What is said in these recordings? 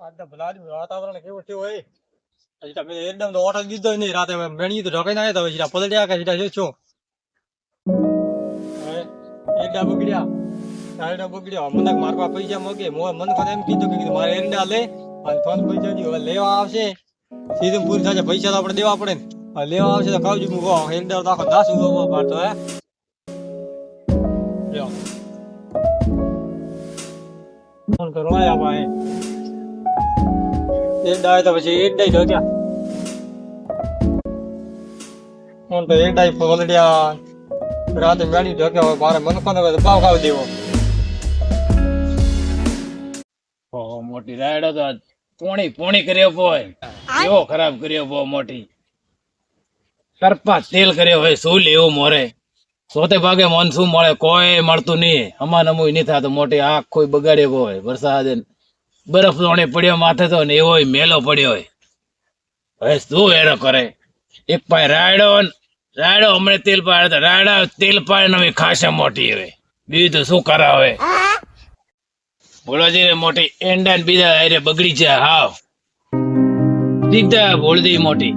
વાતાવરણ કેવું થયું હોય? એકદમ તો ઓટો દીધો નહીં, રાતે મેણી તો ઢોકાઈ નાખે તો સીધા બગડ્યા એરડા મને મારવા પૈસા મગે. મને કોને એમ કીધું કે મારે એરડા લે અને પૈસા દી લેવા આવશે. સીધું પૂરી થશે, પૈસા તો આપણે દેવા પડે લેવા આવશે તો ખાવજો મૂકો એરડા તો આખો દાસ ઉગો પાડતો હે. ફોન કરો, આયા ભાઈ એરડા આવે તો પછી એરડા તો ક્યાં હું તો એરડા પલડ્યા રાતે મેળી ઢોક્યા હોય મારે મનખો ને ભાવ ખાવી દેવો. ઓહો મોટી રાયડો તો પોણી પોણી કર્યો હોય. એવો ખરાબ કર્યો બહુ મોટી. સરપા તેલ કર્યો હોય શું લેવું મોરે? સોતે ભાગે મન શું મળે કોઈ મળતું નહીં. અમાર નમુય નહીં થતું મોટી આંખ કોઈ બગાડ્યો હોય વરસાદ બરફ લોણે પડ્યો માથે તો ને એવો મેલો પડ્યો હોય. હવે શું એનો કરે? એક પાય રાયડો રાયડો હમણાં તેલ પાડે રાયડા તેલ પાડે નવી ખાસા મોટી હવે. બીજું તો શું કરાવે? ભોળાજી ને મોટી એંડા ને બીજા હારે બગડી જાય હાવ. સીધા ભોળદી મોટી.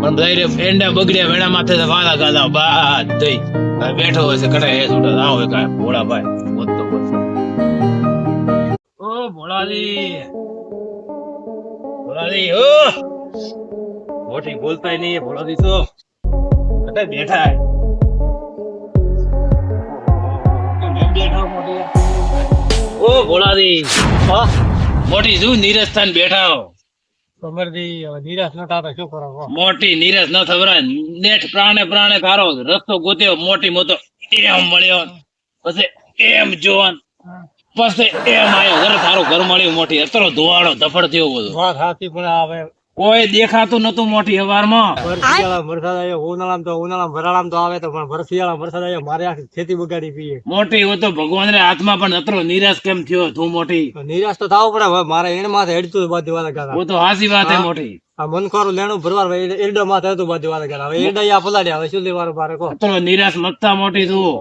પણ બધા એંડા બગડ્યા વેણા માથે વાળા ગાલા બાદ દઈ બેઠો હોય છે કટે હે છોટા, આવો કા ભોળા ભોળાજી ભોળાજી ઓ મોટી બોલતા નહીં ભોળાજી તો. અટે બેઠા. હે. ઓ ભોળાજી હા મોટી શું થાન બેઠા હો. કમરથી હવે નિરાશ ન થતા શું કરો મોટી નીરસ ન થવરાય નેઠ પ્રાણે પ્રાણે કારો રસ્તો ગોત્યો મોટી મોટો. એમ મળ્યો. પછી એમ જોવાન. પછી એ માય વર તારો ઘર મળ્યું મોટી. અતરો ધોવાડો ધફડ થયો બધો. વાત સાચી પણ આવે કોઈ દેખાતું નતું મોટી હવારમાં. વરસાદ આવ્યો. ઉનાળામાં તો ઉનાળામાં ભરાળામાં તો આવે તો પણ વરસિયાળા વરસાદ આવ્યો. મારે આખી ખેતી બગાડી પીએ. મોટી હું તો ભગવાન ને હાથમાં પણ અત્રો નિરાશ કેમ થયો તું મોટી? નિરાશ તો થવો પડે. મારે એણ માથે હેડતું બાજુ વાળા ગાળા હું તો હાસી વાત હે મોટી. આ મનખોરું લેણું ભરવાર એરડા માથે હતું બાજુ વાળા ગાળા હવે એરડા યા પલાડ્યા હવે શું લેવાનું મારે કહો? અતરો નિરાશ મતતા મોટી તું.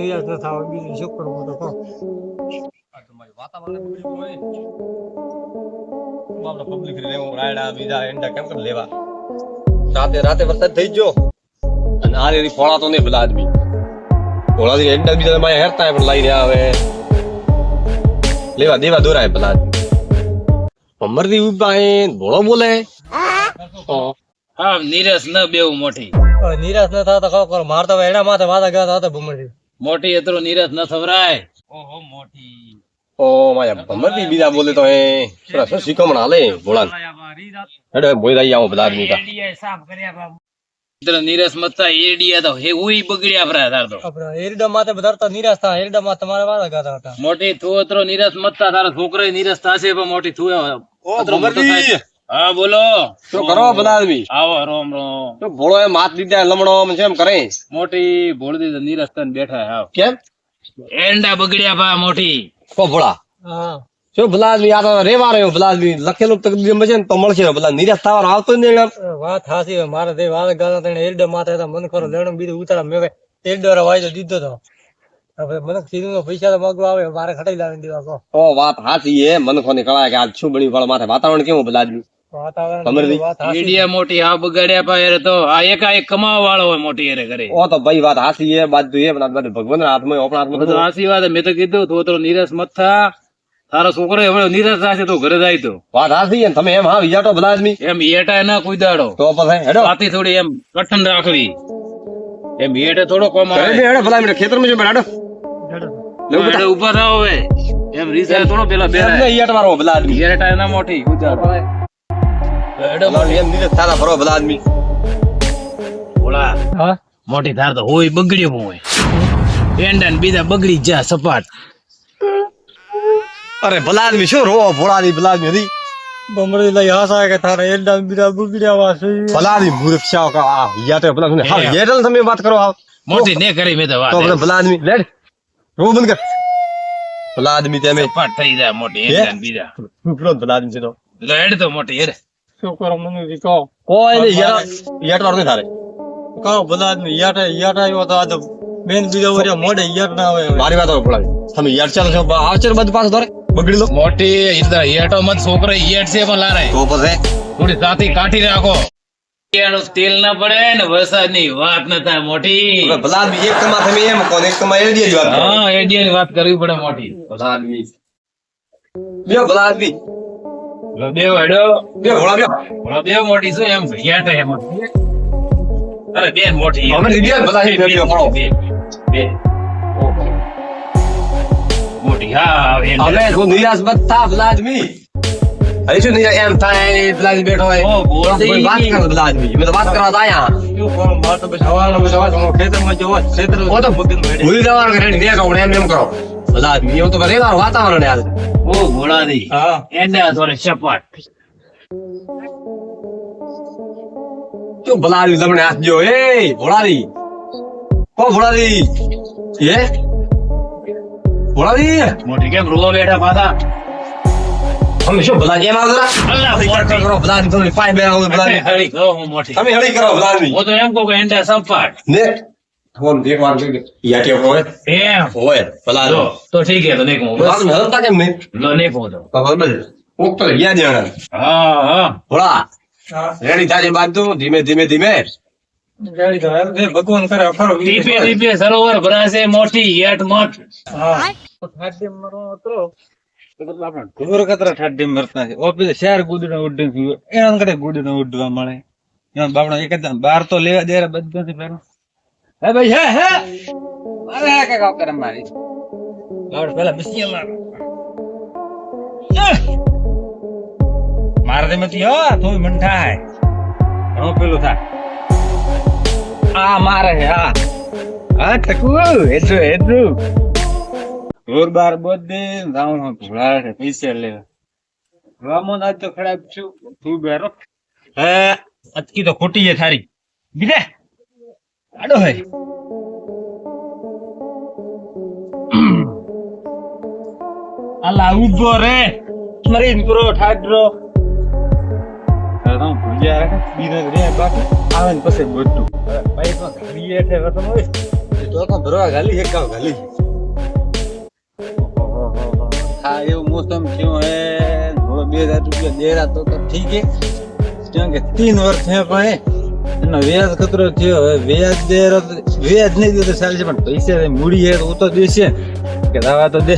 નિરાશ ન થાવ. બીજું શું કરવું તો કહો? પબ્લિક રાયડા બીજા એંડા કેમ કેમ લેવા? રાતે રાતે વરસાદ થઈ ગયો. અને આ રેડી ફોળાતો નહીં પેલા આદમી. ફોળાથી એંડા બીજા માયા હેરતા પણ લઈ રહ્યા હવે લેવા દેવા દોરાય પેલા આદમી. અમરથી ભોળો બોલે. હા. નિરાશ ન બેવું મોટી. નિરાશ ન થતા કહો કરો માર માથે વાદા ગાતા હતા ભમરથી મોટી નિરાશ ન થવરાય. ઓહો મોટી. ઓ માયા ભમરતી બીજા બોલે તો એ થોડા શું શીખમણ હાલે ભોળા હેડે બોઈ રહી આવો બધા આદમી કા. મિત્ર નિરાશ મતતા એરડિયા તો હે ઉઈ બગડ્યા ભરા તાર તો. આપણે એરડા માથે બધા તો નિરાશ થા એરડા માં તમારા વાળા ગાતા હતા. મોટી થુઓતરો નિરાશ નીરસ મતતા તારા છોકરો નીરસ થશે પણ મોટી થુએ ઓ ભમરતી હા બોલો. શું કરો બધા આદમી? આવો રોમ રોમ તો ભોળો એ માથ દીધા લમણો છે કરે. મોટી ભોળ દીધા નિરાશ થઈને બેઠા હા કેમ? એરડા બગડ્યા ભા મોટી. કો જો શું આ રેવા રહ્યો ભલા લખેલું તકદીર મજે તો મળશે ભલા. નિરાશ થવાનો આવતો નહીં વાત હાસી. મારે તે વાદા ગાલા તેને એરડા માથે તો મન કરો લેણું બીજું ઉતારા મેં એરડા વાયદો દીધો તો. હવે મને સીધું પૈસા તો માગવા આવે. મારે ખટાઈ લાવી દેવા કો ઓ વાત હાસી હે મન કોની કળા કે આજ શું બન્યું? પણ માથે વાતાવરણ કેવું ભલા વાત. એડિયા મોટી હા બગાડ્યા પા તો આ એકાએક કમાવા વાળો હોય મોટી યાર ઘરે. ઓ તો ભાઈ વાત સાચી હે બાજુ હે પણ આ બધું ભગવાન હાથમાં આપણા હાથમાં બધું આશીર્વાદ મેં તો કીધું તું તો નીરસ મત થા. તારો છોકરો હવે નીરસ થશે તો ઘરે જાય તો. વાત સાચી હે તમે એમ હા વિચારો ભલા આદમી? એમ એટા ના કુદાડો. તો પછી હેડો. વાતી થોડી એમ કઠણ રાખવી. એમ એટે થોડો કોમ આવે. હેડો ભલા આદમી ખેતરમાં જો હેડો લેવું બેટા. એડે ઊભા થાવ હવે. એમ રીસા થોડો પેલા એમ બેરા મારો ભલા આદમી. એટા ના મોટી. કુદાડો થાતા ફરો ભલા આદમી. ઓલા હા? મોટી ધાર તો હોય બગડ્યો હોય. એંડા ને બીજા બગડી જ સપાટ. અરે ભલા આદમી શું રો ભોળા આદમી ભલા આદમી હતી બમરી લઈ હાસા કે તારા એરડા બીજા બગડ્યા વા ભલા આદમી મૂર્ખ છે આ આ ભલા આદમી. હા ઈયાટે તમે વાત કરો આવ. મોટી ને કરી મેં તો વાત તો ભલા આદમી લેડ રો બંધ કર. ભલા આદમી તમે સપાટ થઈ જાય મોટી એંડા બીજા. ભલા આદમી છે તો. એટલે તો મોટી શું કરો મને દીકો કોઈ નહીં યાર ઈયાટ વાળું થારે કહો બધા ને યાર યાર આવ્યો તો આ બેન બીજા વરે મોડે યાર ના આવે મારી વાત હવે તમે યાર ચાલો છો આચર બધ પાસ ધરે બગડી લો મોટી ઇધર યાટો મત છોકરો હેટ છે પણ લારે તો પછી થોડી સાથી કાઠી રાખો તેલ ના પડે ને વરસાદની વાત ન થાય મોટી ભલા એક તમા તમે એમ કહો ને એક તમા એલડી ની વાત હા એડિયા ની વાત કરવી પડે મોટી ભલા આદમી બે ભલા આદમી બે વડો બે ભોળા બે ઓલા બે મોટી શું એમ. હેટ હે અરે મોટી અમે લીધી બે બે બે. મોટી હવે શું નિરાશ એમ થાય આદમી બેઠો હોય. વાત કરો આદમી મેં તો વાત કરવા આયા. એમ એમ કરો. ભલા એવું તો રેવાનું વાતાવરણ યાર ઓ ભોળાદી એને થોડે સપાટ શું ભલા તમને હાથ જો એ ભોળાદી કો ભોળાદી એ? ભોળાદી મોટી કેમ રૂવા બેઠા પાછા? તમે શું ભલા એમ આવતા અલ્લાહ કરો મોટી. કરો ભલા આદમી પાય બે આવો ભલા હળી કહો હું મોટી. તમે હળી કરો બધા હું તો એમ કહું કે એને સપાટ ને ફોન એક વાર કે યા કે હોય એમ હોય ભલા જો તો ઠીક હે તો નહીં કહું ભલા આદમી હલતા કેમ નહીં લો નહીં કહું તો બરાબર કોક તો ગયા જણા હા હા ભોળા રેડી થાય છે ધીમે ધીમે ધીમે ભગવાન કરે ખરો ટીપે ટીપે સરોવર ભરાશે મોટી હેટ મત ઘોર કતરા ઠાડી મરતા છે ઓ પેલે શહેર ગુદડા ઉડ્ડે એના કડે ગુદડા ઉડવા મળે એના બાપડા એક બાર તો લેવા દે બધાથી પેલો હે ભાઈ હે હે? હે કે કામ કરે મારી? બાપડા પેલા બિસ્કી માર માર દે મતી હો તો મન થાય. હો પેલું થાય. આ મારે હે આ હા ટકુ એટલું રોર બાર બધે જાઉં હું ભોળા છે પૈસા લેવા રામોન આજ તો ખરાબ છું તું બેરો. હે અટકી તો ખોટી છે થારી. બીજે? આડો હે. અલા ઊભો રે. મરીન કરો ઠાડરો રામ ભૂલ્યા રે બીને રે બાકી. આવે ને પછી બધું. ભાઈ તો ઘડીએ છે રતન હોય તો તો ભરવા ગાલી એક કાવ ગાલી હા, એવું મોસમ થયો હે. થોડો બે હજાર રૂપિયા દેરા તો ઠીક હે કેમ કે તીન વર્ષ થયા પણ વ્યાજ ખતરો થયો હવે વ્યાજ દે વ્યાજ નહીં દે તો ચાલશે પણ પૈસા મૂડી હે તો દેશે કે દાવા તો દે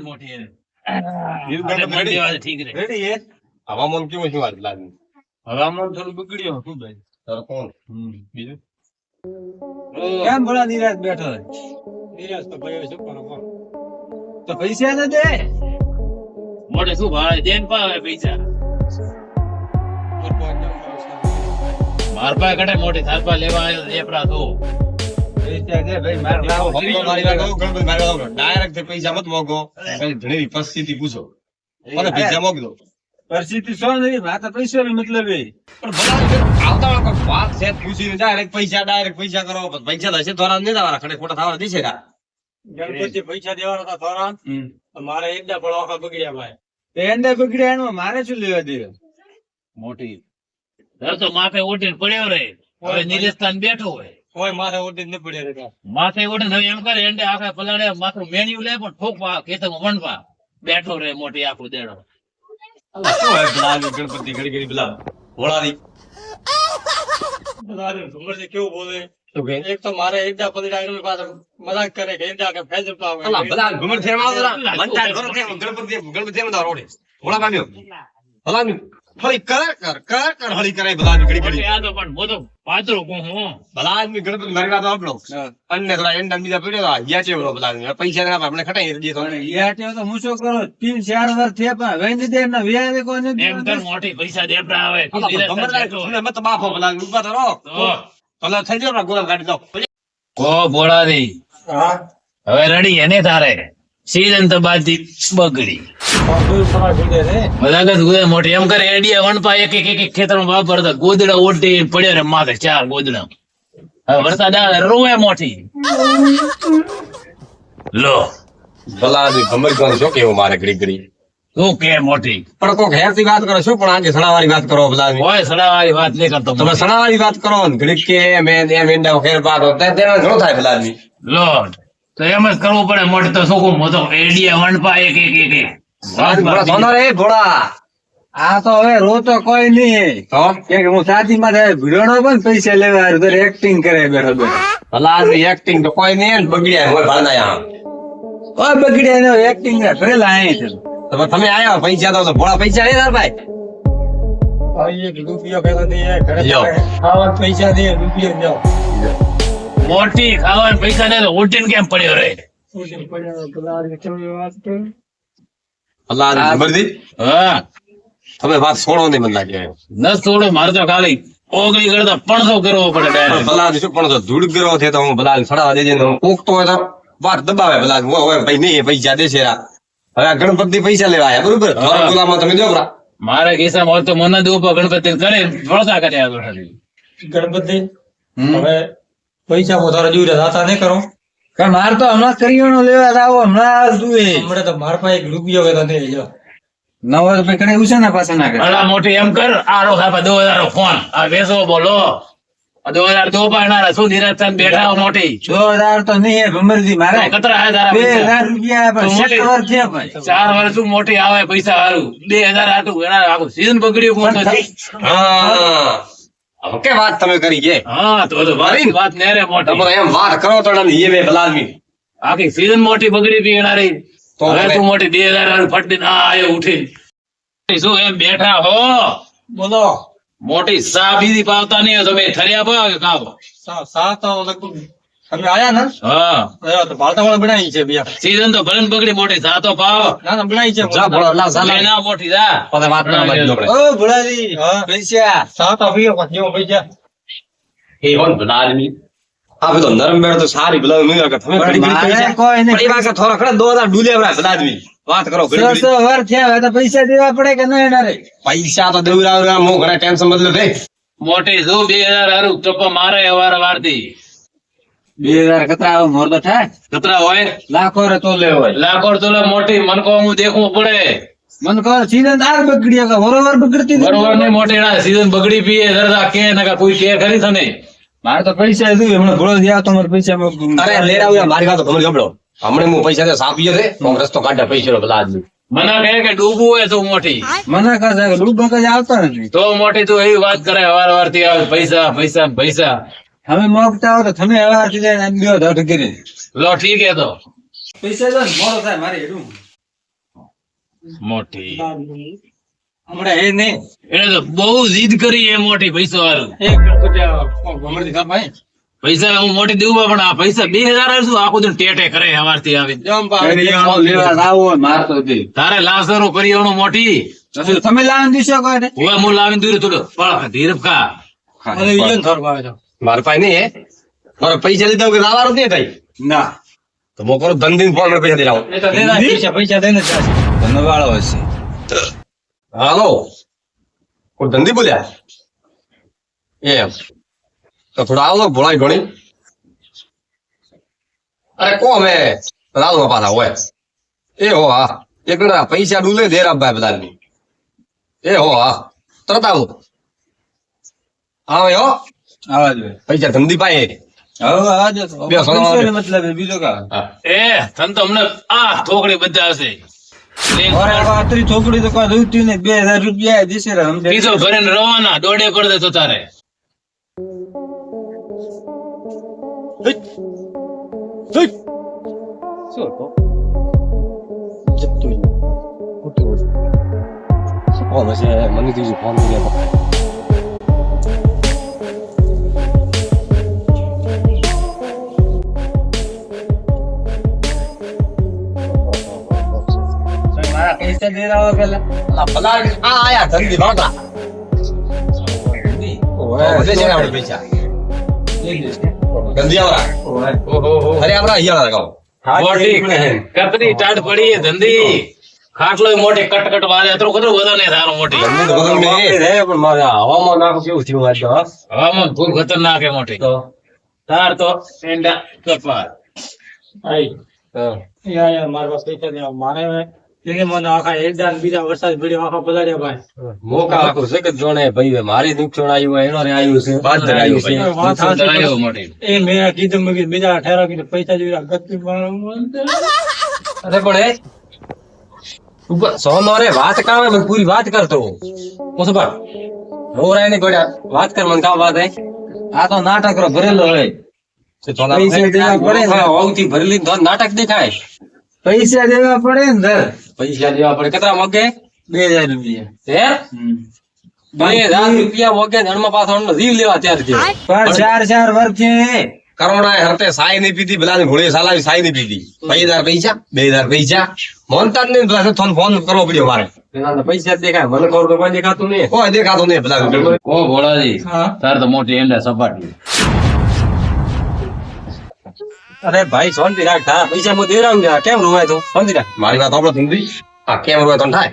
મોટી હવામાન કેવું છે વાત લાગે? હવામાન થોડું બગડ્યો શું ભાઈ. તારો કોણ બીજું? કેમ ભલા નિરાશ બેઠો નિરાશ તો ભાઈ શું કરો તો પૈસા ન દે. મોટે શું ભાઈ દેન પાવે પૈસા. માર પાસે કટે મોટી થારપા લેવા આવ્યો એપરા તો. પૈસા મત મોકલો ઘણી પરિસ્થિતિ પૂછો. મને પૈસા મોકલો? પરિસ્થિતિ શું નહીં માતા પૈસા ની મતલબ એ. પણ ભલા આવતા વાત છે પૂછીને ડાયરેક્ટ પૈસા ડાયરેક્ટ પૈસા કરો. પણ પૈસા થશે તો નહીં તમારા ખડે ખોટા થવા દેશે ગણપતિ પૈસા દેવાના હતા મારે એકદા પણ આખા બગડ્યા ભાઈ. એંડા બગડ્યા એનું? મારે શું લેવા દે મોટી. તો માથે ઉઠીને પડ્યો રે. હવે નિરેસ્તાન બેઠો હોય. કોઈ માથે ઉડી ન પડ્યા રે માથે ઉઠીને હવે એમ કરે એંડે આખા પલાળે માથું મેન્યુ લે પણ ઠોકવા ખેતરમાં વણવા. બેઠો રે મોટી આખું દેડો. શું હોય પેલા ગણપતિ ઘડી ઘડી પેલા ભોળાની ખબર છે કેવું બોલે? એક તો મારે એનું મજાક કરે કે એકદા કે ફેજ પાવે અલા બધા ઘુમર થેમ આવતો રા. મંચાર ઘરો થેમ, ગણપતિ ગણપતિ થેમ દા રોડે. ભોળા પામ્યો ભલા મી હળી કર કર કર કર હળી કરે બધા ઘડી ઘડી. આ તો પણ મોટો પાતળો કોણ હું? ભલા આદમી ગણપતિ મારી વાત આપણો અન્ય થોડા એંડા બીજા પડ્યો હતા યા છે બોલો ભલા. પૈસા ના આપે, આપણે ખટાઈ દઈએ તો. યાર તો હું શું કરું? તીન ચાર વર્ષ થયા પણ હવે દે વ્યાજ એમ મોટી પૈસા આવે મત બાફો ભલા તો રહો. તો. ભલા થઈ જાઓ ને ગોળા કાઢી દો કો બોળાદી હા. હવે રડી એને તારે. સીઝન તો બગડી બધું ગુદે મોટી એમ કરે એડિયા વણપા એક એક એક ખેતરમાં વાપરતા. ગોદડા ઓટી પડ્યા રે માથે ચાર ગોદડા. હવે વરસાદ આવે રોવે મોટી લો. ભલા આદમી ભમર કોણ છો કેવો મારે ઘડી ઘડી? તું કે મોટી પણ કોક હેરથી વાત કરો છો પણ આજે સણાવાળી વાત કરો ભલા કોઈ સડાવાળી વાત નહીં કરતો તમે સણાવાળી વાત કરો ને ઘડીક કે મેં એમ ઈંડા ખેર બાદ હોતા તેનો ઘણો થાય ભલા આદમી લો. તો એમ જ કરવું પડે મોટી તો શું મોટો એડિયા વણપા એક એક એક એક. આ તો હવે રો તો કોઈ નહીં. કે હું સાચી માં ભીડો પણ પૈસા લેવા આવ્યો એક્ટિંગ કરે બેઠો ભલા એક્ટિંગ તો કોઈ નહીં ને બગડ્યા હોય ભાના યા ઓય બગડ્યા ને એક્ટિંગ ને કરેલા અહીં તમે તમે આયા પૈસા તો ભોળા પૈસા નહીં તાર ભાઈ. એક રૂપિયો પેલા દે ઘરે ખાવા પૈસા દે રૂપિયો લ્યો. મોટી ખાવાના પૈસા ને ઉલટીને કેમ પડ્યો રે? ભલા આદમી હા. તમે વાત છોડો નહીં મને લાગે. ન છોડો મારે તો ખાલી ઓગળી કરતા પણસો કરવો પડે ભલા શું પણ ધૂળ ગયો છે તો હું ભલા સડાવા દેજે કોકતો હોય તો વાત દબાવે ભલા હોય હોય ભાઈ નહીં પૈસા દેશે રા. હવે ગણપતિ પૈસા લેવા બરોબર? ગુલામાં તમે જો મારા કિસ્સામાં તો મને દઉં ગણપતિ કરે કર્યા ગણપતિ હવે પૈસા વધારે જોઈ દાતા નહીં કરો. કારણ મારે તો હમણાં કરિયાણું લેવા આવો હમણાં જોઈએ હમણાં તો મારા પાસે એક રૂપિયો કે નથી લ્યો. નવ રૂપિયા કણે એવું છે ને પાછા ના કરે અલા મોટી એમ કર આરો ખાપા દો હજાર ફોન. આ બેસો બોલો. દો હજાર દો પાડનારા શું થઈને બેઠા મોટી? જો હજાર તો નહીં ભમરજી મારે. કતરા હે બે હજાર રૂપિયા પણ છે ભાઈ. ચાર વર્ષ શું મોટી આવે પૈસા હારું? બે હજાર હાટું ઘણા આખું સીઝન બગડ્યું હા. કે વાત તમે કરી કે? હા તો તો વારી વાત નેરે મોટી. તમે એમ વાત કરો તો ને એ બે ભલા આખી સીઝન મોટી બગડી પી એના રહી. તો હવે તું મોટી 2000 ફટડી ના આયો ઉઠી. શું એમ બેઠા હો? બોલો. મોટી સા બીજી પાવતા નહીં તમે થર્યા પાવ કે કાવ? સા- સાત તો લગભગ. તમે આયા ને? હા. તો ભારતા બનાવી છે બીજા સીઝન તો ભલે બગડી મોટી સા તો પાવ. ના ના બનાવી છે. જા ભોળા લાવ જા ના મોટી જા. પછી વાત. ઓ ભોળાજી. પૈસા. પછી પૈસા. એ નરમ બેડ તો સારી ભલા આદમી કે તમે ઘડી કોઈ થોડા ભલા વાત કરો ઘડી સો વાર થયા તો પૈસા દેવા પડે કે નહીં ના રે પૈસા તો દેવરાવ મો ઘણા ટેન્શન બદલે રે મોટી શું બે હજાર હારું ચપ્પા મારે અવાર વારથી બે હજાર કતરા મોર તો થાય કતરા હોય? લાખો રે તો લેવો હોય. લાખો તો લે મોટી મનકો હું દેખવું પડે. મને કહો સીધા તાર બગડી કે વરોવર બગડતી બરોબર નહીં મોટી ના સીઝન બગડી પીએ કે નકા કોઈ કે મારે તો પૈસા હમણાં ભોળો જ્યાં તો મારે પૈસા અરે લેરા આવ્યા મારી વાત તો ગબડો હમણે હું પૈસા સાપીએ છે કોંગ્રેસ તો કાઢે પૈસા આદમી મને કહે કે ડૂબવું હોય તો મોટી. મને કહે છે કે ડૂબ મગજ આવતો નથી. તો મોટી તું એવી વાત કરે અવારથી આવે પૈસા પૈસા પૈસા. તમે મોકતા હો તો તમે હવારથી જઈને આમ બેહો ધડ કરી. લો ઠીક હે તો. પૈસા ને મોડો થાય મારે હેડું. મોટી. હમણાં એ નહીં. એને તો બહુ જીદ કરી એ મોટી પૈસા વાળું એક. અમરજી કાપ ભાઈ. પૈસા હું મોટી દેવું પણ આ પૈસા બે હજાર શું? આખું દિન ટેટે કરે અમારથી આવી મારતો તારે લાવસરો કરિયાણું મોટી. તમે લાવીને દીશો કોઈ હું લાવીને દૂર થોડું. પણ ધીરજ ખા. મારા પાસે નહીં હે. મારે પૈસા લીધા વગર લાવવાનું નહીં થાય ના. તો મોકરો ધન દિન ફોન પૈસા દઈ દેના પૈસા પૈસા દઈને વાળો હશે. હાલો. કોઈ ધંધી બોલ્યા? એમ. તો થોડા આવો ભોળાઈ ઘણી. અરે કો અમે લાલો પાછા હોય એ હો હા. એક ના પૈસા ડૂલે દેરા ભાઈ બધા એ હો હા. તરત આવો. આવો હો. આવા જોઈએ. પૈસા ધંધી પાય. મતલબ બીજો કા? એ તને તો અમને આ થોકડી બધા હશે. છોકરી તો રૂતી ને બે હજાર રૂપિયા દેશે રે પીધો ભરીને રવાના દોડે કરી દે તો તારે મને કીધું ફોન કર્યા. પૈસા દે રહ્યા પેલા. અલા ભલા આ આયા ધંધી નહોતા વધે છે આપણે પૈસા? ગંદી ઓહો અરે આપડા અહીંયા લગાવો મોટી કતરી ટાઢ પડી ધંધી. ખાટલો મોટી કટકટ વાળે એટલું કતરું વધો ને તારો મોટી. ગંદી તો બદલ મેં પણ મારે હવામાં નાખો કેવું થયું આજ ખૂબ ખતરનાક હે મોટી. તો? તાર તો એંડા કપાળ. આઈ. હા. યાર મારા પાસે પૈસા મને આખા બીજા વરસાદ પડ્યો આખા પધાર્યા ભાઈ? મોકા આખો છે જોણે ભાઈ મારી નુકસાન આવ્યું એનો રે આવ્યું છે બાદ આવ્યું છે. વાત સાચી. એ મેં કીધું મેં કીધું બીજા ઠેરા કીધું પૈસા જેવી ગતિ અરે પણ એ ઉપર વાત કામે મને પૂરી વાત કરતો. ઓછો રોરાય ને વાત કર મને કા વાત હે. આ તો નાટક રો ભરેલો હોય પૈસા દેવા પડે ને. વાવથી ભરેલી તો નાટક દેખાય. પૈસા દેવા પડે ને દર. પૈસા દેવા પડે કેટલા મગે બે હજાર રૂપિયા. હે? બે હજાર રૂપિયા વગે જન્મ પાછળ જીવ લેવા તૈયાર પણ ચાર ચાર વર્ષ છે. કરોડા હરતે સાઈ નહીં પીધી પેલા ઘોડે સાલાવી સાય નહીં પીધી. બે હજાર પૈસા બે હજાર પૈસા. મોનતા જ નહીં ફોન ફોન કરવો પડ્યો મારે. પૈસા દેખાય મને ખબર તો કોઈ દેખાતું નહીં. કોઈ દેખાતું નહીં પેલા ઓ ભોળાજી તાર તો મોટી એંડા સપાટી અરે ભાઈ શાંતિ રાખ તારા પૈસા હું દેવરાવું છું. કેમ રોવાય તું? શાંતિ રાખ મારી વાત આપણે સમજી આ કેમ રોવાય તો થાય?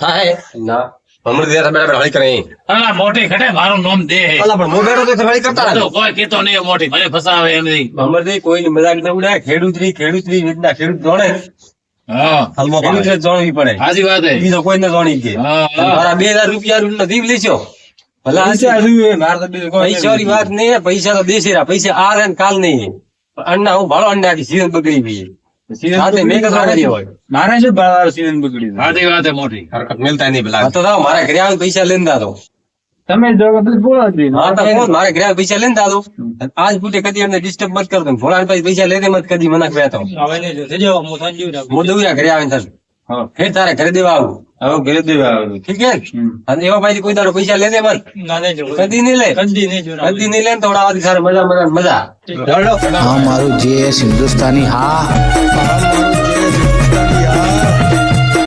થાય. ના. હમણાં બેઠા બેઠા હળી કરે હા મોટી ખટે મારું નામ દે. અલા પણ હું બેઠો તો હળી કરતા તો કોઈ કેતો નહીં મોટી મને ફસાવે એમ નહીં. અમરજી કોઈની મજાક ન ઉડાય. ખેડૂતની ખેડૂતની રીતના ખેડૂત જોણે. હા. ખેડૂત જ પડે. સાચી વાત હે. બીજો કોઈને જાણી કે. હા, હા. મારા બે હજાર રૂપિયા નું નજીક લેશો ભલા પૈસા વાત નહીં પૈસા તો દેશે પૈસા આ રે કાલ નહીં અન્ના હું ભાડો અંડા આખી સીઝન બગડી ગઈ સાથે મેં આ નહીં હોય. મારે શું ભાડું સીઝન બગડી સાચી વાત મોટી. હરકત મિલતા નહીં પેલા. તો થાવ મારા ઘરે આવીને પૈસા લઈને દાદો. તમે જો બોલો જ હા તો કોણ મારા ઘરે પૈસા લઈને દાદો. આજ ફૂટે કદી એમને ડિસ્ટર્બ મત કરતો ભોળા પૈસા લેતે મત કદી મને કહેતો હવે નહીં જજો હું સંજીવ હું દઉં ઘરે આવીને થશે. ફેર તારે ઘરે દેવા આવું. હવે ઘરે દેવા આવું ઠીક છે? અને એવા ભાઈ કોઈ તારો પૈસા ના નહીં જો કદી નહીં લે. કદી નહીં કદી નહીં લે ને તો આવતી સારી મજા મજા મજા. હા મારું જે હિન્દુસ્તાની હા.